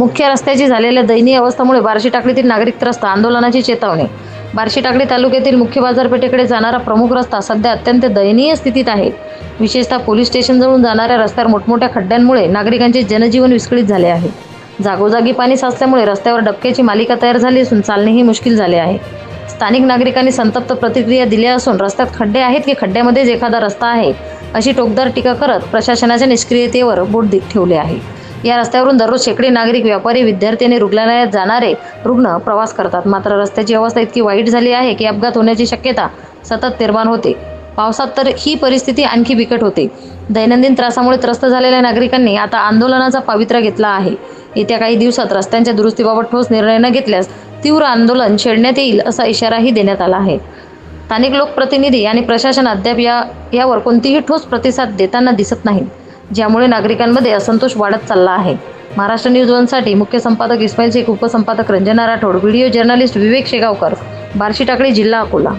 मुख्य रस्त्याची झालेल्या दयनीय अवस्थामुळे बार्शी टाकडीतील नागरिक त्रस्त आंदोलनाची चेतावणी. बार्शी टाकळी तालुक्यातील मुख्य बाजारपेठेकडे जाणारा प्रमुख रस्ता सध्या अत्यंत दयनीय स्थितीत आहे. विशेषतः पोलीस स्टेशनजवळून जाणाऱ्या रस्त्यावर मोठमोठ्या खड्ड्यांमुळे नागरिकांचे जनजीवन विस्कळीत झाले आहे. जागोजागी पाणी साचल्यामुळे रस्त्यावर डबक्याची मालिका तयार झाली असून चालणेही मुश्किल झाले आहे. स्थानिक नागरिकांनी संतप्त प्रतिक्रिया दिल्या असून रस्त्यात खड्डे आहेत की खड्ड्यामध्येच एखादा रस्ता आहे अशी टोकदार टीका करत प्रशासनाच्या निष्क्रियतेवर बोट ठेवले आहे. या रस्त्यावरून दररोज शेकडे नागरिक व्यापारी विद्यार्थी आणि रुग्णालयात जाणारे रुग्ण प्रवास करतात. मात्र रस्त्याची अवस्था इतकी वाईट झाली आहे की अपघात होण्याची शक्यता सतत निर्माण होते. पावसात तर ही परिस्थिती आणखी बिकट होते. दैनंदिन त्रासामुळे त्रस्त झालेल्या नागरिकांनी आता आंदोलनाचा पावित्र्य घेतला आहे. येत्या काही दिवसात रस्त्यांच्या दुरुस्तीबाबत ठोस निर्णय न घेतल्यास तीव्र आंदोलन छेडण्यात येईल असा इशाराही देण्यात आला आहे. स्थानिक लोकप्रतिनिधी आणि प्रशासन अद्याप या यावर कोणतीही ठोस प्रतिसाद देताना दिसत नाहीत. ज्यामुळे नागरिकांमध्ये असंतोष वाढत चालला आहे. महाराष्ट्र न्यूज वनसाठी मुख्य संपादक इस्माईल शेख उपसंपादक रंजना राठोड व्हिडिओ जर्नलिस्ट विवेक शेगावकर बार्शी टाकळी जिल्हा अकोला.